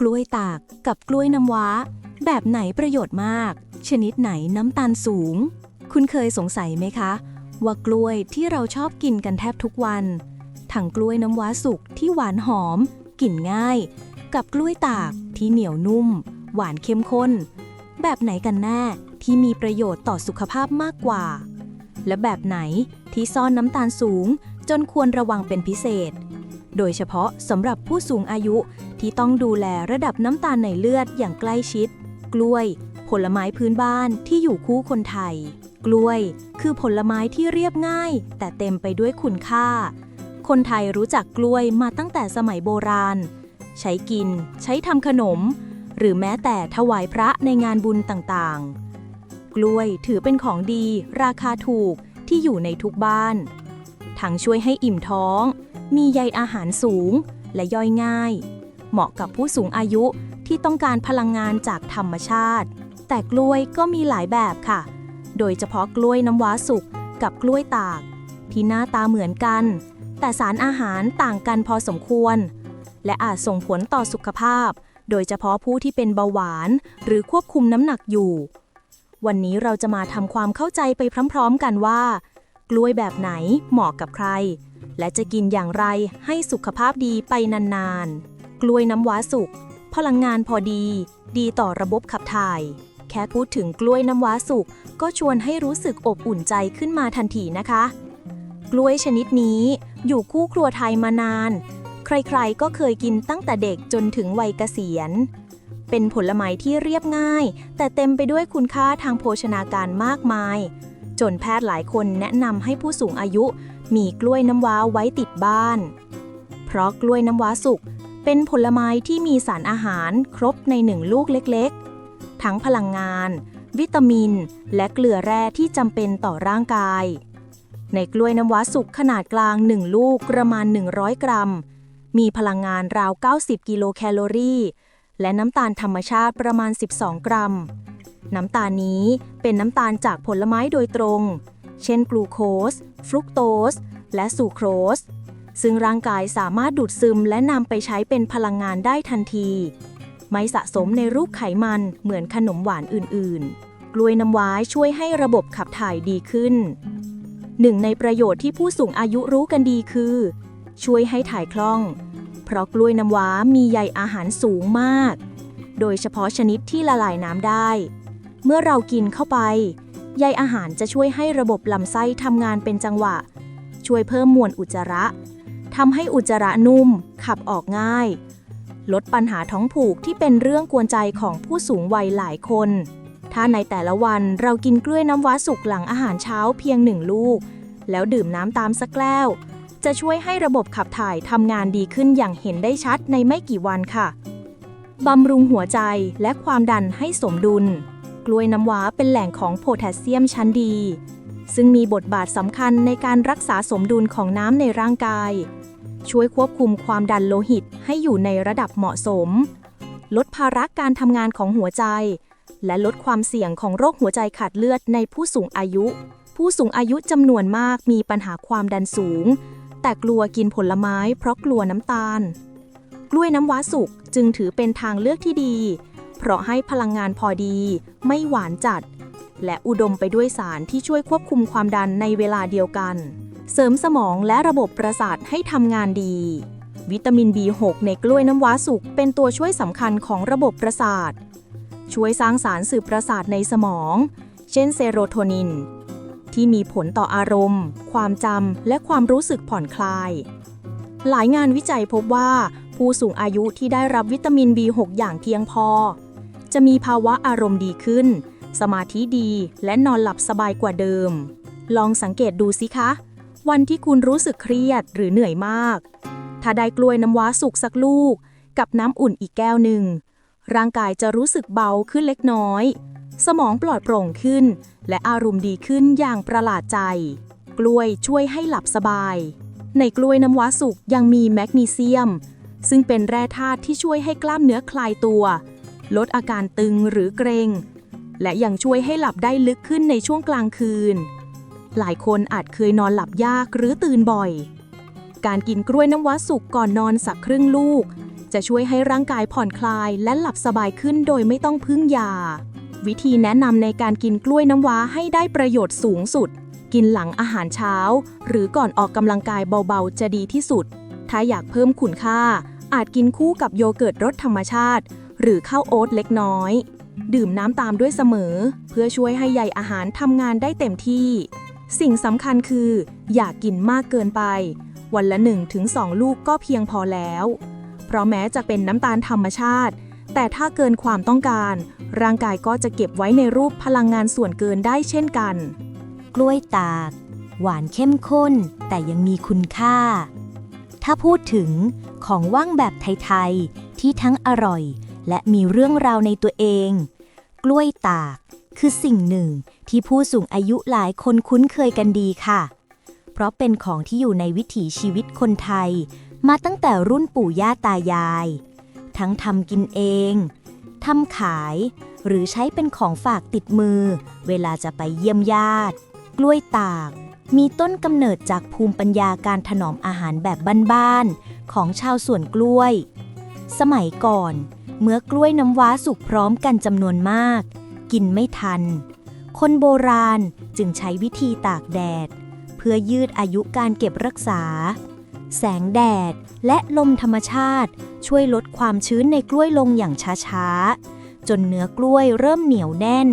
กล้วยตากกับกล้วยน้ำว้า แบบไหนประโยชน์มาก ชนิดไหนน้ำตาลสูง คุณเคยสงสัยไหมคะ ว่ากล้วยที่เราชอบกินกันแทบทุกวัน ทั้งกล้วยน้ำว้าสุกที่หวานหอม กลิ่นง่าย กับกล้วยตากที่เหนียวนุ่ม หวานเข้มข้น แบบไหนกันแน่ที่มีประโยชน์ต่อสุขภาพมากกว่า และแบบไหนที่ซ่อนน้ำตาลสูง จนควรระวังเป็นพิเศษ โดยเฉพาะสำหรับผู้สูงอายุ ที่ต้องดูแลระดับน้ำตาลในเลือดอย่างใกล้ชิด กล้วย ผลไม้พื้นบ้านที่อยู่คู่คนไทย กล้วย คือผลไม้ที่เรียบง่าย แต่เต็มไปด้วยคุณค่า คนไทยรู้จักกล้วยมาตั้งแต่สมัยโบราณ ใช้กิน ใช้ทำขนม หรือแม้แต่ถวายพระในงานบุญต่างๆ กล้วยถือเป็นของดี ราคาถูกที่อยู่ในทุกบ้าน ทั้งช่วยให้อิ่มท้อง มีใยอาหารสูงและย่อยง่าย เหมาะกับผู้สูงอายุที่ต้องการพลังงานจากธรรมชาติ แต่กล้วยก็มีหลายแบบค่ะ โดยเฉพาะกล้วยน้ำว้าสุกกับกล้วยตาก ที่หน้าตาเหมือนกัน แต่สารอาหารต่างกันพอสมควร และอาจส่งผลต่อสุขภาพ โดยเฉพาะผู้ที่เป็นเบาหวาน หรือควบคุมน้ำหนักอยู่ วันนี้เราจะมาทำความเข้าใจไปพร้อมๆกันว่า กล้วยแบบไหนเหมาะกับใคร และจะกินอย่างไรให้สุขภาพดีไปนานๆ กล้วยน้ำว้าสุก พลังงานพอดี ดีต่อระบบขับถ่าย แค่พูดถึงกล้วยน้ำว้าสุก ก็ชวนให้รู้สึกอบอุ่นใจขึ้นมาทันทีนะคะ กล้วยชนิดนี้อยู่คู่ครัวไทยมานาน ใครๆ ก็เคยกินตั้งแต่เด็กจนถึงวัยเกษียณ เป็นผลไม้ที่เรียบง่าย แต่เต็มไปด้วยคุณค่าทางโภชนาการมากมาย จนแพทย์หลายคนแนะนำให้ผู้สูงอายุมีกล้วยน้ำว้าไว้ติดบ้าน เพราะกล้วยน้ำว้าสุก เป็นผลไม้ที่มีสารอาหารครบในหนึ่งลูกเล็กๆ ทั้งพลังงาน วิตามิน และเกลือแร่ที่จำเป็นต่อร่างกาย ในกล้วยน้ำว้าสุกขนาดกลาง 1 ลูกประมาณ 100 กรัม มีพลังงานราว 90 กิโลแคลอรี่ และน้ำตาลธรรมชาติประมาณ 12 กรัม น้ำตาลนี้เป็นน้ำตาลจากผลไม้โดยตรง เช่นกลูโคส ฟรุกโตส และซูโครส ซึ่งร่างกายสามารถดูดซึมและนำไปใช้เป็นพลังงานได้ทันที ไม่สะสมในรูปไขมันเหมือนขนมหวานอื่นๆ กล้วยน้ำว้าช่วยให้ระบบขับถ่ายดีขึ้น หนึ่งในประโยชน์ที่ผู้สูงอายุรู้กันดีคือ ช่วยให้ถ่ายคล่อง เพราะกล้วยน้ำว้ามีใยอาหารสูงมาก โดยเฉพาะชนิดที่ละลายน้ำได้ เมื่อเรากินเข้าไปใยอาหารจะช่วยให้ระบบลำไส้ทำงานเป็นจังหวะ ช่วยเพิ่มมวลอุจจาระ ทำให้อุจจาระนุ่ม ขับออกง่าย ลดปัญหาท้องผูกที่เป็นเรื่องกวนใจของผู้สูงวัยหลายคน ถ้าในแต่ละวันเรากินกล้วยน้ำว้าสุกหลังอาหารเช้าเพียงหนึ่งลูก แล้วดื่มน้ำตามสักแก้ว จะช่วยให้ระบบขับถ่ายทำงานดีขึ้นอย่างเห็นได้ชัดในไม่กี่วันค่ะบำรุงหัวใจและความดันให้สมดุล กล้วยน้ำว้าเป็นแหล่งของโพแทสเซียมชั้นดี ซึ่งมีบทบาทสำคัญในการรักษาสมดุลของน้ำในร่างกาย ช่วยควบคุมความดันโลหิตให้อยู่ในระดับเหมาะสม ลดภาระการทำงานของหัวใจ และลดความเสี่ยงของโรคหัวใจขาดเลือดในผู้สูงอายุ ผู้สูงอายุจำนวนมากมีปัญหาความดันสูง แต่กลัวกินผลไม้เพราะกลัวน้ำตาล กล้วยน้ำว้าสุกจึงถือเป็นทางเลือกที่ดี เพราะให้พลังงานพอดี ไม่หวานจัด และอุดมไปด้วยสารที่ช่วยควบคุมความดันในเวลาเดียวกัน เสริมสมองและระบบประสาทให้ทำงานดี วิตามิน B6 ในกล้วยน้ำว้าสุกเป็นตัวช่วยสำคัญของระบบประสาท ช่วยสร้างสารสื่อประสาทในสมอง เช่นเซโรโทนิน ที่มีผลต่ออารมณ์ ความจำและความรู้สึกผ่อนคลาย หลายงานวิจัยพบว่า ผู้สูงอายุที่ได้รับวิตามิน B6 อย่างเพียงพอ จะมีภาวะอารมณ์ดีขึ้น สมาธิดีและนอนหลับสบายกว่าเดิม ลองสังเกตดูสิคะ วันที่คุณรู้สึกเครียดหรือเหนื่อยมาก ถ้าได้กล้วยน้ำว้าสุกสักลูก กับน้ำอุ่นอีกแก้วหนึ่ง ร่างกายจะรู้สึกเบาขึ้นเล็กน้อย สมองปลอดโปร่งขึ้น และอารมณ์ดีขึ้นอย่างประหลาดใจ กล้วยช่วยให้หลับสบาย ในกล้วยน้ำว้าสุกยังมีแมกนีเซียม ซึ่งเป็นแร่ธาตุที่ช่วยให้กล้ามเนื้อคลายตัว ลดอาการตึงหรือเกรงและยังช่วยให้หลับได้ลึกขึ้นในช่วงกลางคืน หลายคนอาจเคยนอนหลับยากหรือตื่นบ่อย การกินกล้วยน้ำว้าสุกก่อนนอนสักครึ่งลูก จะช่วยให้ร่างกายผ่อนคลายและหลับสบายขึ้นโดยไม่ต้องพึ่งยา วิธีแนะนำในการกินกล้วยน้ำว้าให้ได้ประโยชน์สูงสุด กินหลังอาหารเช้า หรือก่อนออกกำลังกายเบาๆ จะดีที่สุด ถ้าอยากเพิ่มคุณค่า อาจกินคู่กับโยเกิร์ตรสธรรมชาติ หรือข้าวโอ๊ตเล็กน้อย ดื่มน้ำตามด้วยเสมอ เพื่อช่วยให้ใยอาหารทำงานได้เต็มที่ สิ่งสำคัญคือ อย่ากกินมากเกินไป วันละ 1-2 ลูกก็เพียงพอแล้ว เพราะแม้จะเป็นน้ำตาลธรรมชาติ แต่ถ้าเกินความต้องการ ร่างกายก็จะเก็บไว้ในรูปพลังงานส่วนเกินได้เช่นกัน กล้วยตาก หวานเข้มข้น แต่ยังมีคุณค่า ถ้าพูดถึงของว่างแบบไทยๆ ที่ทั้งอร่อย และมีเรื่องราวในตัวเอง กล้วยตากคือสิ่งหนึ่ง ที่ผู้สูงอายุหลายคนคุ้นเคยกันดีค่ะ เพราะเป็นของที่อยู่ในวิถีชีวิตคนไทย มาตั้งแต่รุ่นปู่ย่าตายาย ทั้งทำกินเองทำขาย หรือใช้เป็นของฝากติดมือ เวลาจะไปเยี่ยมญาติ กล้วยตาก มีต้นกำเนิดจากภูมิปัญญาการถนอมอาหารแบบบ้านๆของชาวสวนกล้วย สมัยก่อน เมื่อกล้วยน้ำว้าสุกพร้อมกันจำนวนมาก กินไม่ทัน คนโบราณจึงใช้วิธีตากแดด เพื่อยืดอายุการเก็บรักษา แสงแดดและลมธรรมชาติ ช่วยลดความชื้นในกล้วยลงอย่างช้าๆ จนเนื้อกล้วยเริ่มเหนียวแน่น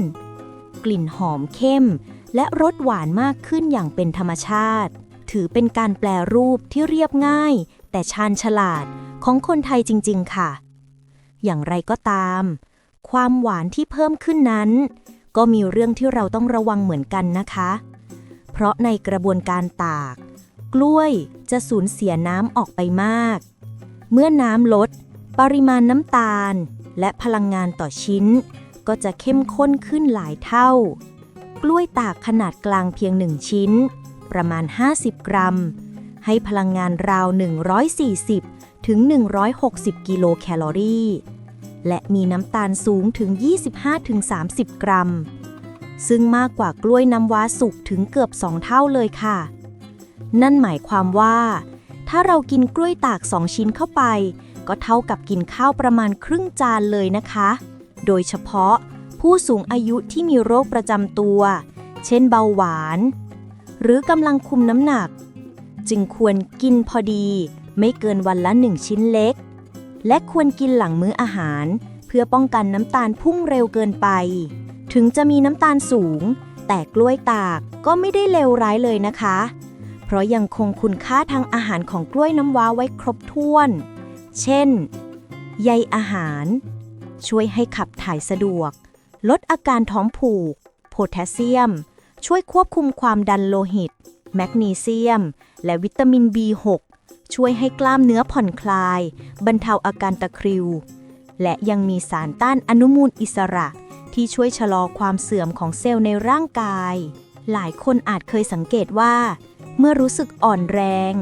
กลิ่นหอมเข้ม และรสหวานมากขึ้นอย่างเป็นธรรมชาติ ถือเป็นการแปลรูปที่เรียบง่าย แต่ชาญฉลาดของคนไทยจริง ๆ ค่ะ อย่างไรก็ตาม ความหวานที่เพิ่มขึ้นนั้น ก็มีเรื่องที่เราต้องระวังเหมือนกันนะคะ เพราะในกระบวนการตาก กล้วยจะสูญเสียน้ำออกไปมาก เมื่อน้ำลด ปริมาณน้ำตาล และพลังงานต่อชิ้น ก็จะเข้มข้นขึ้นหลายเท่า กล้วยตากขนาดกลางเพียง1ชิ้น ประมาณ 50 กรัม ให้พลังงานราว 140 ถึง 160 กิโลแคลอรี่ และมีน้ำตาลสูงถึง 25-30 กรัม ซึ่งมากกว่ากล้วยน้ำว้าสุกถึงเกือบ 2 เท่าเลยค่ะ นั่นหมายความว่า ถ้าเรากินกล้วยตาก 2 ชิ้นเข้าไป ก็เท่ากับกินข้าวประมาณครึ่งจานเลยนะคะ โดยเฉพาะผู้สูงอายุที่มีโรคประจำตัว เช่นเบาหวาน หรือกำลังคุมน้ำหนัก จึงควรกินพอดี ไม่เกินวันละหนึ่งชิ้นเล็ก และควรกินหลังมื้ออาหาร เพื่อป้องกันน้ำตาลพุ่งเร็วเกินไป ถึงจะมีน้ำตาลสูง แต่กล้วยตากก็ไม่ได้เลวร้ายเลยนะคะ เพราะยังคงคุณค่าทางอาหารของกล้วยน้ำว้าไว้ครบถ้วน เช่น ใยอาหาร ช่วยให้ขับถ่ายสะดวก ลดอาการท้องผูก โพแทสเซียม ช่วยควบคุมความดันโลหิต แมกนีเซียม และวิตามิน B6 ช่วยให้กล้ามเนื้อผ่อนคลาย บรรเทาอาการตะคริว และยังมีสารต้านอนุมูลอิสระ ที่ช่วยชะลอความเสื่อมของเซลล์ในร่างกาย หลายคนอาจเคยสังเกตว่า เมื่อรู้สึกอ่อนแรง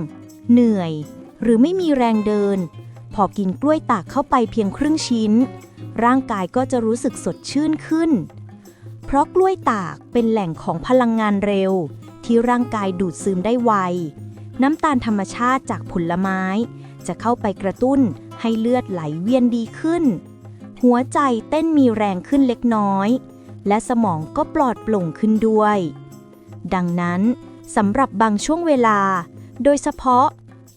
เหนื่อย หรือไม่มีแรงเดิน พอกินกล้วยตากเข้าไปเพียงครึ่งชิ้น ร่างกายก็จะรู้สึกสดชื่นขึ้น เพราะกล้วยตากเป็นแหล่งของพลังงานเร็ว ที่ร่างกายดูดซึมได้ไว น้ำตาลธรรมชาติจากผลไม้ จะเข้าไปกระตุ้นให้เลือดไหลเวียนดีขึ้น หัวใจเต้นมีแรงขึ้นเล็กน้อย และสมองก็ปลอดโปร่งขึ้นด้วย ดังนั้นสำหรับบางช่วงเวลา โดยเฉพาะ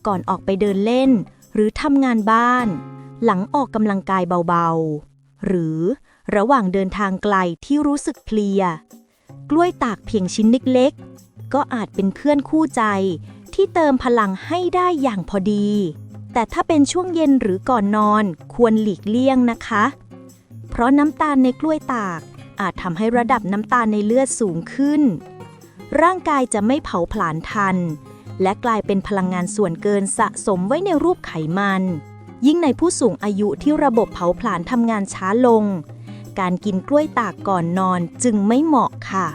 ก่อนออกไปเดินเล่น หรือทำงานบ้าน หลังออกกำลังกายเบาๆ หรือระหว่างเดินทางไกลที่รู้สึกเพลีย กล้วยตากเพียงชิ้นเล็กๆ ก็อาจเป็นเพื่อนคู่ใจ ที่เติมพลังให้ได้อย่างพอดี แต่ถ้าเป็นช่วงเย็นหรือก่อนนอนควรหลีกเลี่ยงนะคะ เพราะน้ำตาลในกล้วยตาก อาจทำให้ระดับน้ำตาลในเลือดสูงขึ้น ร่างกายจะไม่เผาผลาญทัน และกลายเป็นพลังงานส่วนเกินสะสมไว้ในรูปไขมัน ยิ่งในผู้สูงอายุที่ระบบเผาผลาญทำงานช้าลง การกินกล้วยตากก่อนนอนจึงไม่เหมาะค่ะ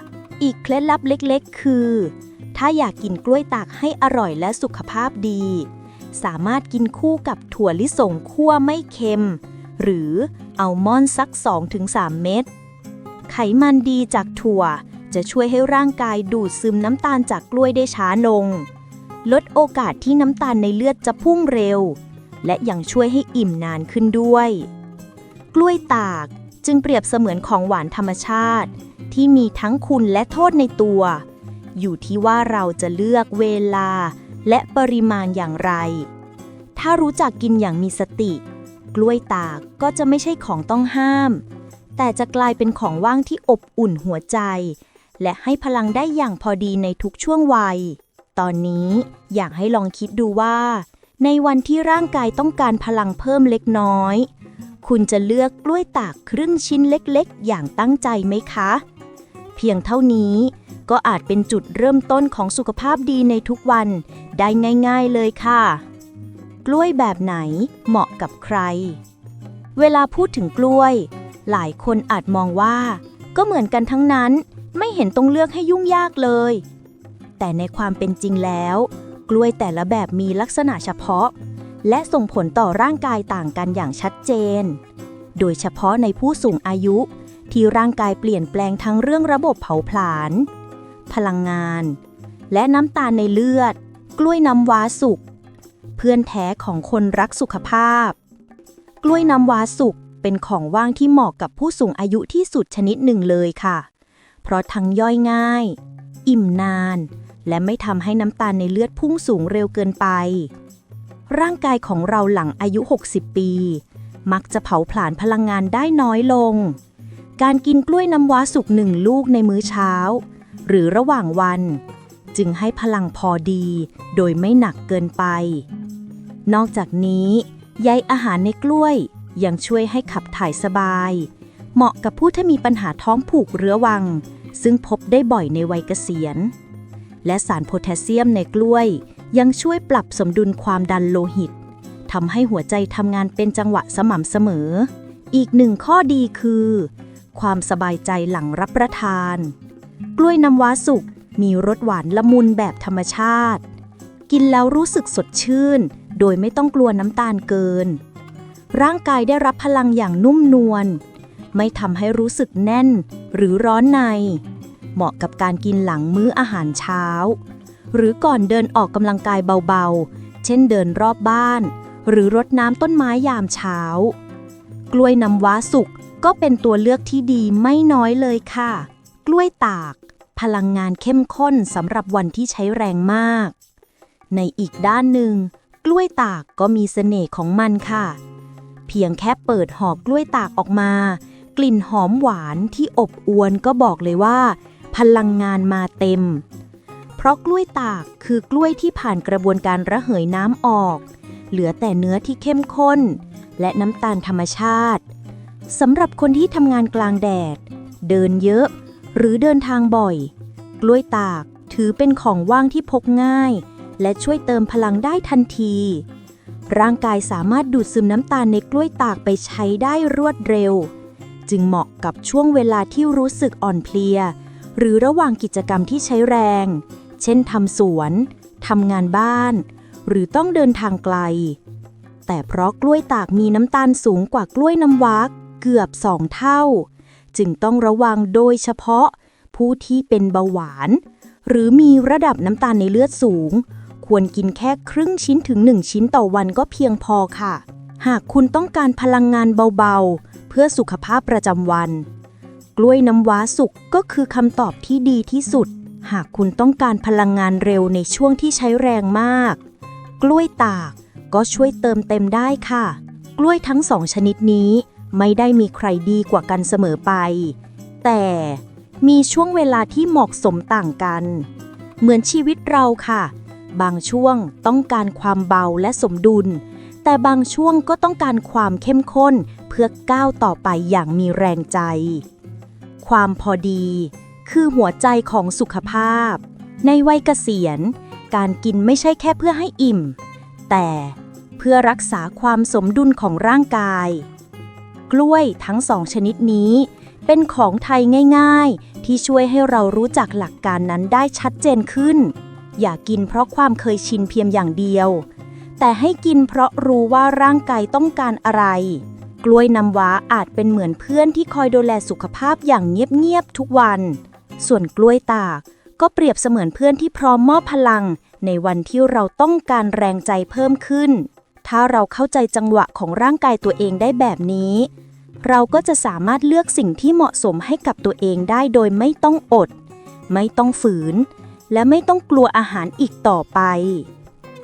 อีกเคล็ดลับเล็กๆ คือ ถ้าอยากกินกล้วยตากให้อร่อยและสุขภาพดี สามารถกินคู่กับถั่วลิสงคั่วไม่เค็ม หรืออัลมอนด์สัก 2-3 เม็ด ไขมันดีจากถั่วจะช่วยให้ร่างกายดูดซึมน้ำตาลจากกล้วยได้ช้าลง ลดโอกาสที่น้ำตาลในเลือดจะพุ่งเร็ว และยังช่วยให้อิ่มนานขึ้นด้วย กล้วยตากจึงเปรียบเสมือนของหวานธรรมชาติ ที่มีทั้งคุณและโทษในตัว อยู่ที่ว่าเราจะเลือกเวลา และปริมาณอย่างไร ถ้ารู้จักกินอย่างมีสติ กล้วยตากก็จะไม่ใช่ของต้องห้าม แต่จะกลายเป็นของว่างที่อบอุ่นหัวใจ และให้พลังได้อย่างพอดีในทุกช่วงวัย ตอนนี้อยากให้ลองคิดดูว่า ในวันที่ร่างกายต้องการพลังเพิ่มเล็กน้อย คุณจะเลือกกล้วยตากครึ่งชิ้นเล็กๆ อย่างตั้งใจไหมคะ เพียงเท่านี้ ก็อาจเป็นจุดเริ่มต้นของสุขภาพดีในทุกวัน ได้ง่าย ๆเลยค่ะ กล้วยแบบไหนเหมาะกับใคร เวลาพูดถึงกล้วย หลายคนอาจมองว่า ก็เหมือนกันทั้งนั้น ไม่เห็นต้องเลือกให้ยุ่งยากเลย แต่ในความเป็นจริงแล้ว กล้วยแต่ละแบบมีลักษณะเฉพาะ และส่งผลต่อร่างกายต่างกันอย่างชัดเจน โดยเฉพาะในผู้สูงอายุที่ร่างกายเปลี่ยนแปลงทั้งเรื่องระบบเผาผลาญ พลังงาน และน้ำตาลในเลือด กล้วยน้ำว้าสุก เพื่อนแท้ของคนรักสุขภาพ กล้วยน้ำว้าสุกเป็นของว่างที่เหมาะกับผู้สูงอายุที่สุดชนิดหนึ่งเลยค่ะ เพราะทั้งย่อยง่าย อิ่มนาน และไม่ทำให้น้ำตาลในเลือดพุ่งสูงเร็วเกินไป ร่างกายของเราหลังอายุ 60 ปี มักจะเผาผลาญพลังงานได้น้อยลง การกินกล้วยน้ำว้าสุกหนึ่งลูกในมื้อเช้า หรือระหว่างวัน จึงให้พลังพอดี โดยไม่หนักเกินไป นอกจากนี้ใยอาหารในกล้วย ยังช่วยให้ขับถ่ายสบาย เหมาะกับผู้ที่มีปัญหาท้องผูกเรื้อวัง ซึ่งพบได้บ่อยในวัยเกษียณ และสารโพแทสเซียมในกล้วย ยังช่วยปรับสมดุลความดันโลหิตทำให้หัวใจทำงานเป็นจังหวะสม่ำเสมอ อีกหนึ่งข้อดีคือ ความสบายใจหลังรับประทาน กล้วยน้ำว้าสุกมีรสหวานละมุนแบบธรรมชาติ กินแล้วรู้สึกสดชื่น โดยไม่ต้องกลัวน้ำตาลเกิน ร่างกายได้รับพลังอย่างนุ่มนวล ไม่ทำให้รู้สึกแน่นหรือร้อนใน เหมาะกับการกินหลังมื้ออาหารเช้า หรือก่อนเดินออกกำลังกายเบาๆ เช่นเดินรอบบ้าน หรือรดน้ำต้นไม้ยามเช้า กล้วยน้ำว้าสุกก็เป็นตัวเลือกที่ดีไม่น้อยเลยค่ะ กล้วยตาก พลังงานเข้มข้นสำหรับวันที่ใช้แรงมาก ในอีกด้านหนึ่ง กล้วยตากก็มีเสน่ห์ของมันค่ะ เพียงแค่เปิดห่อกล้วยตากออกมา กลิ่นหอมหวานที่อบอวนก็บอกเลยว่า พลังงานมาเต็ม เพราะกล้วยตากคือกล้วยที่ผ่านกระบวนการระเหยน้ำออก เหลือแต่เนื้อที่เข้มข้น และน้ำตาลธรรมชาติสำหรับคนที่ทำงานกลางแดด เดินเยอะ หรือเดินทางบ่อย กล้วยตากถือเป็นของว่างที่พกง่าย และช่วยเติมพลังได้ทันที ร่างกายสามารถดูดซึมน้ำตาลในกล้วยตากไปใช้ได้รวดเร็ว จึงเหมาะกับช่วงเวลาที่รู้สึกอ่อนเพลีย หรือระหว่างกิจกรรมที่ใช้แรง เช่นทำสวนทำงานบ้าน หรือต้องเดินทางไกล แต่เพราะกล้วยตากมีน้ำตาลสูงกว่ากล้วยน้ำว้าเกือบสองเท่า จึงต้องระวังโดยเฉพาะ ผู้ที่เป็นเบาหวาน หรือมีระดับน้ำตาลในเลือดสูง ควรกินแค่ครึ่งชิ้นถึง 1 ชิ้นต่อวันก็เพียงพอค่ะ หากคุณต้องการพลังงานเบาๆ เพื่อสุขภาพประจำวัน กล้วยน้ำว้าสุกก็คือคำตอบที่ดีที่สุด หากคุณต้องการพลังงานเร็วในช่วงที่ใช้แรงมาก กล้วยตากก็ช่วยเติมเต็มได้ค่ะ กล้วยทั้งสองชนิดนี้ ไม่ได้มีใครดีกว่ากันเสมอไป แต่มีช่วงเวลาที่เหมาะสมต่างกัน เหมือนชีวิตเราค่ะ บางช่วงต้องการความเบาและสมดุล แต่บางช่วงก็ต้องการความเข้มข้นเพื่อก้าวต่อไปอย่างมีแรงใจ ความพอดี คือหัวใจของสุขภาพ ในวัยเกษียณ การกินไม่ใช่แค่เพื่อให้อิ่ม แต่เพื่อรักษาความสมดุลของร่างกาย กล้วยทั้งสองชนิดนี้ เป็นของไทยง่ายๆ ที่ช่วยให้เรารู้จักหลักการนั้นได้ชัดเจนขึ้น อย่ากินเพราะความเคยชินเพียงอย่างเดียว แต่ให้กินเพราะรู้ว่าร่างกายต้องการอะไร กล้วยน้ำว้าอาจเป็นเหมือนเพื่อนที่คอยดูแลสุขภาพอย่างเงียบๆทุกวัน ส่วนกล้วยตากก็เปรียบเสมือนเพื่อนที่พร้อมมอบพลัง ในวันที่เราต้องการแรงใจเพิ่มขึ้น ถ้าเราเข้าใจจังหวะของร่างกายตัวเองได้แบบนี้ เราก็จะสามารถเลือกสิ่งที่เหมาะสมให้กับตัวเองได้โดยไม่ต้องอด ไม่ต้องฝืน และไม่ต้องกลัวอาหารอีกต่อไป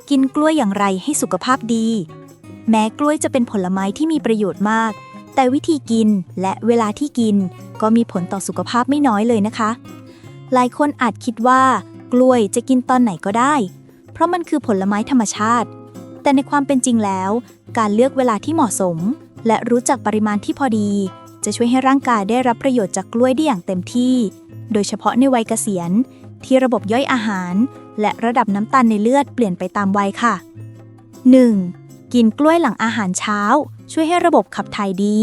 กินกล้วยอย่างไรให้สุขภาพดี แม้กล้วยจะเป็นผลไม้ที่มีประโยชน์มาก แต่วิธีกินและเวลาที่กินก็มีผลต่อสุขภาพไม่น้อยเลยนะคะ หลายคนอาจคิดว่า กล้วยจะกินตอนไหนก็ได้ เพราะมันคือผลไม้ธรรมชาติ แต่ในความเป็นจริงแล้ว การเลือกเวลาที่เหมาะสม และรู้จักปริมาณที่พอดี จะช่วยให้ร่างกายได้รับประโยชน์จากกล้วยได้อย่างเต็มที่ โดยเฉพาะในวัยเกษียณ ที่ระบบย่อยอาหาร และระดับน้ำตาลในเลือดเปลี่ยนไปตามวัยค่ะ 1. กินกล้วยหลังอาหารเช้า ช่วยให้ระบบขับถ่ายดี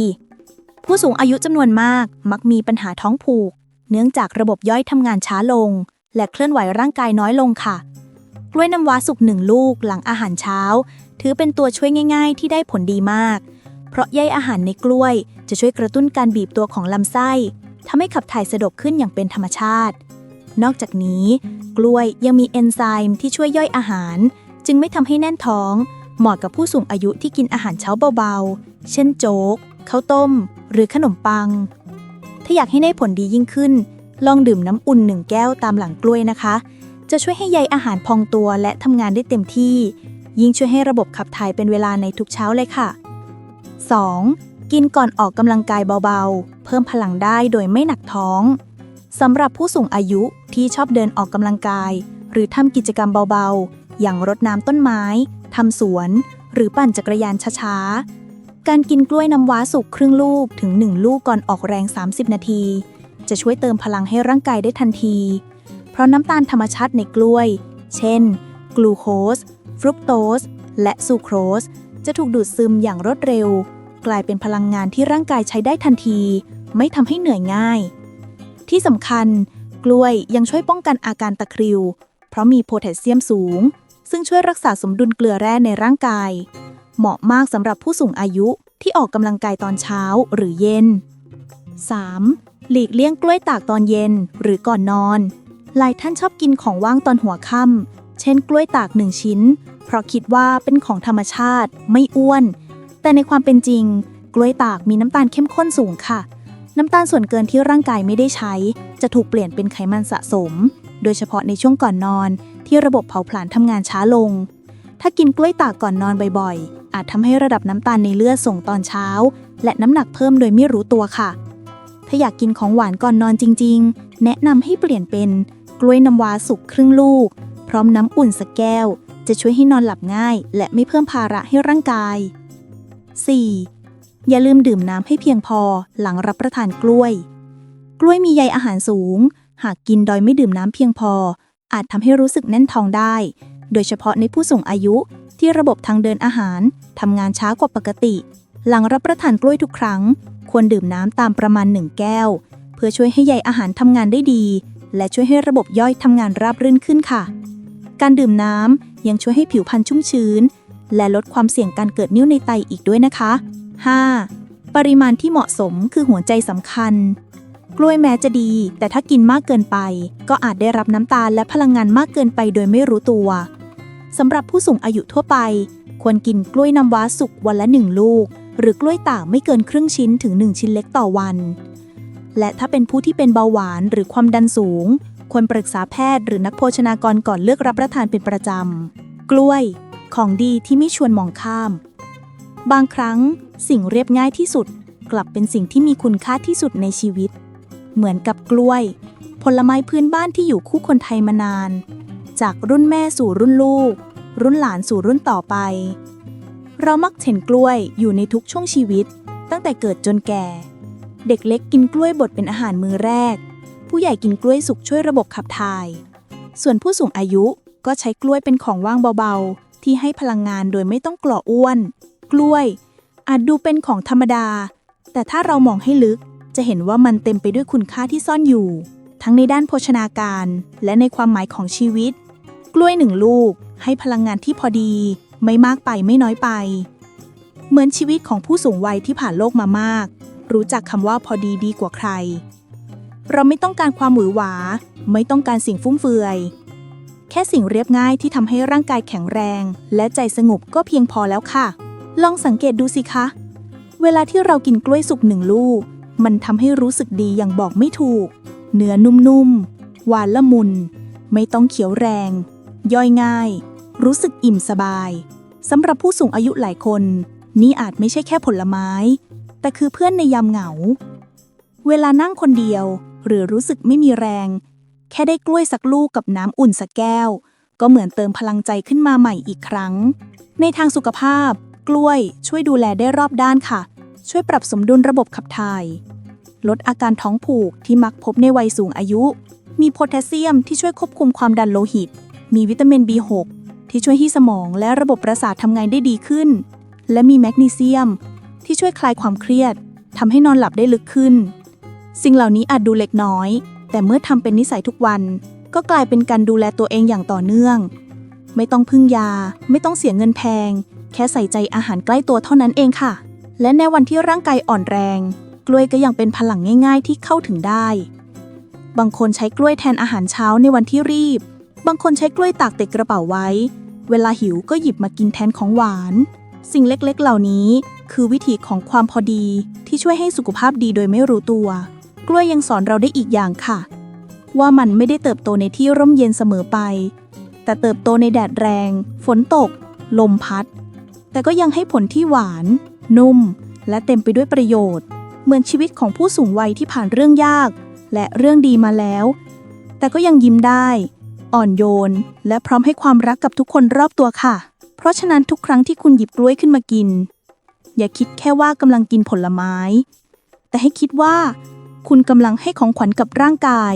ผู้สูงอายุจำนวนมาก มักมีปัญหาท้องผูก เนื่องจากระบบย่อยทำงานช้าลง และเคลื่อนไหวร่างกายน้อยลงค่ะ กล้วยน้ำว้าสุกหนึ่งลูกหลังอาหารเช้า ถือเป็นตัวช่วยง่าย ๆ ที่ได้ผลดีมาก เพราะใยอาหารในกล้วยจะช่วยกระตุ้นการบีบตัวของลำไส้ทำให้ขับถ่ายสะดวกขึ้นอย่างเป็นธรรมชาติ นอกจากนี้ กล้วยยังมีเอนไซม์ที่ช่วยย่อยอาหาร จึงไม่ทำให้แน่นท้อง เหมาะกับผู้สูงอายุที่กินอาหารเช้าเบาๆ เช่นโจ๊กข้าวต้ม หรือขนมปัง ถ้าอยากให้ได้ผลดียิ่งขึ้น ลองดื่มน้ำอุ่นหนึ่งแก้วตามหลังกล้วยนะคะ จะช่วยให้ใยอาหารพองตัวและทำงานได้เต็มที่ ยิ่งช่วยให้ระบบขับถ่ายเป็นเวลาในทุกเช้าเลยค่ะ 2. กินก่อนออกกำลังกายเบาๆ เพิ่มพลังได้โดยไม่หนักท้องสำหรับผู้สูงอายุที่ชอบเดินออกกำลังกาย หรือทำกิจกรรมเบาๆ อย่างรดน้ำต้นไม้ทำสวน หรือปั่นจักรยานช้าๆ การกินกล้วยน้ำว้าสุกครึ่งลูกถึง 1 ลูกก่อนออกแรง 30 นาที จะช่วยเติมพลังให้ร่างกายได้ทันที เพราะน้ำตาลธรรมชาติในกล้วย เช่น กลูโคส ฟรุกโตส และซูโครส จะถูกดูดซึมอย่างรวดเร็ว กลายเป็นพลังงานที่ร่างกายใช้ได้ทันที ไม่ทำให้เหนื่อยง่าย ที่สำคัญ กล้วยยังช่วยป้องกันอาการตะคริว เพราะมีโพแทสเซียมสูง ซึ่งช่วยรักษาสมดุลเกลือแร่ในร่างกาย เหมาะมากสำหรับผู้สูงอายุที่ออกกำลังกายตอนเช้าหรือเย็น 3. หลีกเลี่ยงกล้วยตากตอนเย็นหรือก่อนนอน หลายท่านชอบกินของว่างตอนหัวค่ำเช่นกล้วยตากหนึ่งชิ้น เพราะคิดว่าเป็นของธรรมชาติ ไม่อ้วน แต่ในความเป็นจริง กล้วยตากมีน้ำตาลเข้มข้นสูงค่ะ น้ำตาลส่วนเกินที่ร่างกายไม่ได้ใช้ จะถูกเปลี่ยนเป็นไขมันสะสม โดยเฉพาะในช่วงก่อนนอน ที่ระบบเผาผลาญทำงานช้าลง ถ้ากินกล้วยตากก่อนนอนบ่อยๆ อาจทำให้ระดับน้ำตาลในเลือดส่งตอนเช้า และน้ำหนักเพิ่มโดยไม่รู้ตัวค่ะถ้าอยากกินของหวานก่อนนอนจริง ๆ แนะนำให้เปลี่ยนเป็น ล้วยน้ำว้าสุกครึ่งลูก พร้อมน้ำอุ่นสักแก้ว จะช่วยให้นอนหลับง่าย และไม่เพิ่มภาระให้ร่างกาย 4. อย่าลืมดื่มน้ำให้เพียงพอหลังรับประทานกล้วย กล้วยมีใยอาหารสูง หากกินโดยไม่ดื่มน้ำเพียงพอ อาจทำให้รู้สึกแน่นท้องได้ โดยเฉพาะในผู้สูงอายุที่ระบบทางเดินอาหารทำงานช้ากว่าปกติ หลังรับประทานกล้วยทุกครั้ง ควรดื่มน้ำตามประมาณ1แก้ว เพื่อช่วยให้ใยอาหารทำงานได้ดี และช่วยให้ระบบย่อยทำงานราบรื่นขึ้นค่ะ การดื่มน้ำยังช่วยให้ผิวพรรณชุ่มชื้น และลดความเสี่ยงการเกิดนิ่วในไตอีกด้วยนะคะ 5. ปริมาณที่เหมาะสมคือหัวใจสำคัญ กล้วยแม้จะดี แต่ถ้ากินมากเกินไป ก็อาจได้รับน้ำตาลและพลังงานมากเกินไปโดยไม่รู้ตัวสำหรับผู้สูงอายุทั่วไป ควรกินกล้วยน้ำว้าสุกวันละหนึ่งลูก หรือกล้วยตากไม่เกินครึ่งชิ้นถึง 1 ชิ้นเล็กต่อวัน และถ้าเป็นผู้ที่เป็นเบาหวานหรือความดันสูง ควรปรึกษาแพทย์หรือนักโภชนากรก่อนเลือกรับประทานเป็นประจำ กล้วย ของดีที่ไม่ชวนมองข้าม บางครั้งสิ่งเรียบง่ายที่สุด กลับเป็นสิ่งที่มีคุณค่าที่สุดในชีวิต เหมือนกับกล้วย ผลไม้พื้นบ้านที่อยู่คู่คนไทยมานาน จากรุ่นแม่สู่รุ่นลูก รุ่นหลานสู่รุ่นต่อไป เรามักเห็นกล้วยอยู่ในทุกช่วงชีวิต ตั้งแต่เกิดจนแก่ เด็กเล็กกินกล้วยบดเป็นอาหารมื้อแรก ผู้ใหญ่กินกล้วยสุกช่วยระบบขับถ่าย ส่วนผู้สูงอายุก็ใช้กล้วยเป็นของว่างเบาๆ ที่ให้พลังงานโดยไม่ต้องกล่ออ้วน กล้วย อาจดูเป็นของธรรมดา แต่ถ้าเรามองให้ลึกจะเห็นว่ามันเต็มไปด้วยคุณค่าที่ซ่อนอยู่ ทั้งในด้านโภชนาการ และในความหมายของชีวิต กล้วยหนึ่งลูกให้พลังงานที่พอดี ไม่มากไปไม่น้อยไป เหมือนชีวิตของผู้สูงวัยที่ผ่านโลกมามาก รู้จักคำว่าพอดีดีกว่าใคร เราไม่ต้องการความหวือหวา ไม่ต้องการสิ่งฟุ่มเฟือย แค่สิ่งเรียบง่ายที่ทำให้ร่างกายแข็งแรง และใจสงบก็เพียงพอแล้วค่ะ ลองสังเกตดูสิคะ เวลาที่เรากินกล้วยสุกหนึ่งลูก มันทำให้รู้สึกดีอย่างบอกไม่ถูก เนื้อนุ่มๆ หวานละมุน ไม่ต้องเขียวแรง ย่อยง่าย รู้สึกอิ่มสบายสำหรับผู้สูงอายุหลายคน นี่อาจไม่ใช่แค่ผลไม้ แต่คือเพื่อนในยามเหงา เวลานั่งคนเดียว หรือรู้สึกไม่มีแรง แค่ได้กล้วยสักลูกกับน้ำอุ่นสักแก้ว ก็เหมือนเติมพลังใจขึ้นมาใหม่อีกครั้ง ในทางสุขภาพ กล้วยช่วยดูแลได้รอบด้านค่ะ ช่วยปรับสมดุลระบบขับถ่าย ลดอาการท้องผูกที่มักพบในวัยสูงอายุ มีโพแทสเซียมที่ช่วยควบคุมความดันโลหิต มีวิตามิน B6 ที่ช่วยให้สมองและระบบประสาททำงานได้ดีขึ้น และมีแมกนีเซียม ที่ช่วยคลายความเครียดทำให้นอนหลับได้ลึกขึ้น สิ่งเหล่านี้อาจดูเล็กน้อย แต่เมื่อทำเป็นนิสัยทุกวัน ก็กลายเป็นการดูแลตัวเองอย่างต่อเนื่อง ไม่ต้องพึ่งยา ไม่ต้องเสียเงินแพง แค่ใส่ใจอาหารใกล้ตัวเท่านั้นเองค่ะ และในวันที่ร่างกายอ่อนแรง กล้วยก็ยังเป็นพลังง่าย ๆ ที่เข้าถึงได้ บางคนใช้กล้วยแทนอาหารเช้าในวันที่รีบ บางคนใช้กล้วยตากติดกระเป๋าไว้ เวลาหิวก็หยิบมากินแทนของหวาน สิ่งเล็กๆ เหล่านี้ คือวิธีของความพอดีที่ช่วยให้สุขภาพดีโดยไม่รู้ตัว กล้วยยังสอนเราได้อีกอย่างค่ะ ว่ามันไม่ได้เติบโตในที่ร่มเย็นเสมอไป แต่เติบโตในแดดแรง ฝนตก ลมพัด แต่ก็ยังให้ผลที่หวาน นุ่ม และเต็มไปด้วยประโยชน์ เหมือนชีวิตของผู้สูงวัยที่ผ่านเรื่องยาก และเรื่องดีมาแล้ว แต่ก็ยังยิ้มได้ อ่อนโยน และพร้อมให้ความรักกับทุกคนรอบตัวค่ะ ราะฉะนั้นทุกครั้งที่คุณหยิบกล้วยขึ้นมากิน อย่าคิดแค่ว่ากำลังกินผลไม้ แต่ให้คิดว่า คุณกำลังให้ของขวัญกับร่างกาย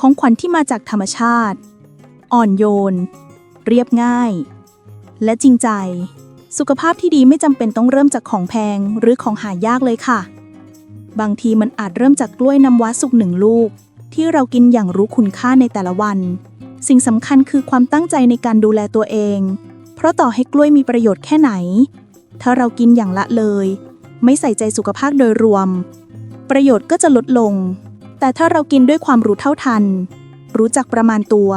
ของขวัญที่มาจากธรรมชาติ อ่อนโยน เรียบง่าย และจริงใจ สุขภาพที่ดีไม่จำเป็นต้องเริ่มจากของแพงหรือของหายากเลยค่ะ บางทีมันอาจเริ่มจากกล้วยน้ำว้าสุกหนึ่งลูก ที่เรากินอย่างรู้คุณค่าในแต่ละวัน สิ่งสำคัญคือความตั้งใจในการดูแลตัวเอง เพราะต่อให้กล้วยมีประโยชน์แค่ไหน ถ้าเรากินอย่างละเลย ไม่ใส่ใจสุขภาพโดยรวม ประโยชน์ก็จะลดลง แต่ถ้าเรากินด้วยความรู้เท่าทัน รู้จักประมาณตัว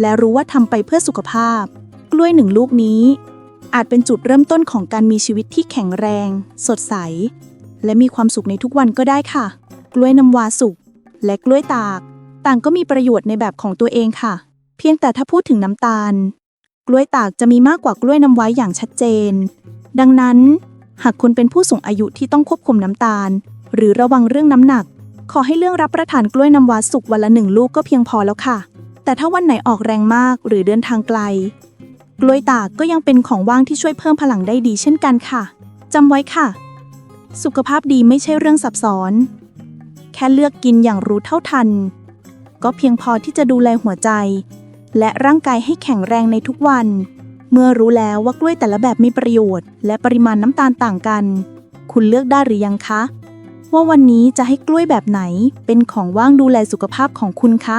และรู้ว่าทำไปเพื่อสุขภาพ กล้วยหนึ่งลูกนี้ อาจเป็นจุดเริ่มต้นของการมีชีวิตที่แข็งแรง สดใส และมีความสุขในทุกวันก็ได้ค่ะ กล้วยน้ำว้าสุกและกล้วยตาก ต่างก็มีประโยชน์ในแบบของตัวเองค่ะ เพียงแต่ถ้าพูดถึงน้ำตาล กล้วยตากจะมีมากกว่ากล้วยน้ำว้าอย่างชัดเจน ดังนั้น หากคุณเป็นผู้สูงอายุที่ต้องควบคุมน้ำตาล หรือระวังเรื่องน้ำหนัก ขอให้เรื่องรับประทานกล้วยน้ำว้าสุกวันละหนึ่งลูกก็เพียงพอแล้วค่ะ แต่ถ้าวันไหนออกแรงมากหรือเดินทางไกล กล้วยตากก็ยังเป็นของว่างที่ช่วยเพิ่มพลังได้ดีเช่นกันค่ะจำไว้ค่ะ สุขภาพดีไม่ใช่เรื่องซับซ้อน แค่เลือกกินอย่างรู้เท่าทัน ก็เพียงพอที่จะดูแลหัวใจ และร่างกายให้แข็งแรงในทุกวัน เมื่อรู้แล้วว่ากล้วยแต่ละแบบมีประโยชน์ และปริมาณน้ำตาลต่างกัน คุณเลือกได้หรือยังคะ ว่าวันนี้จะให้กล้วยแบบไหน เป็นของว่างดูแลสุขภาพของคุณคะ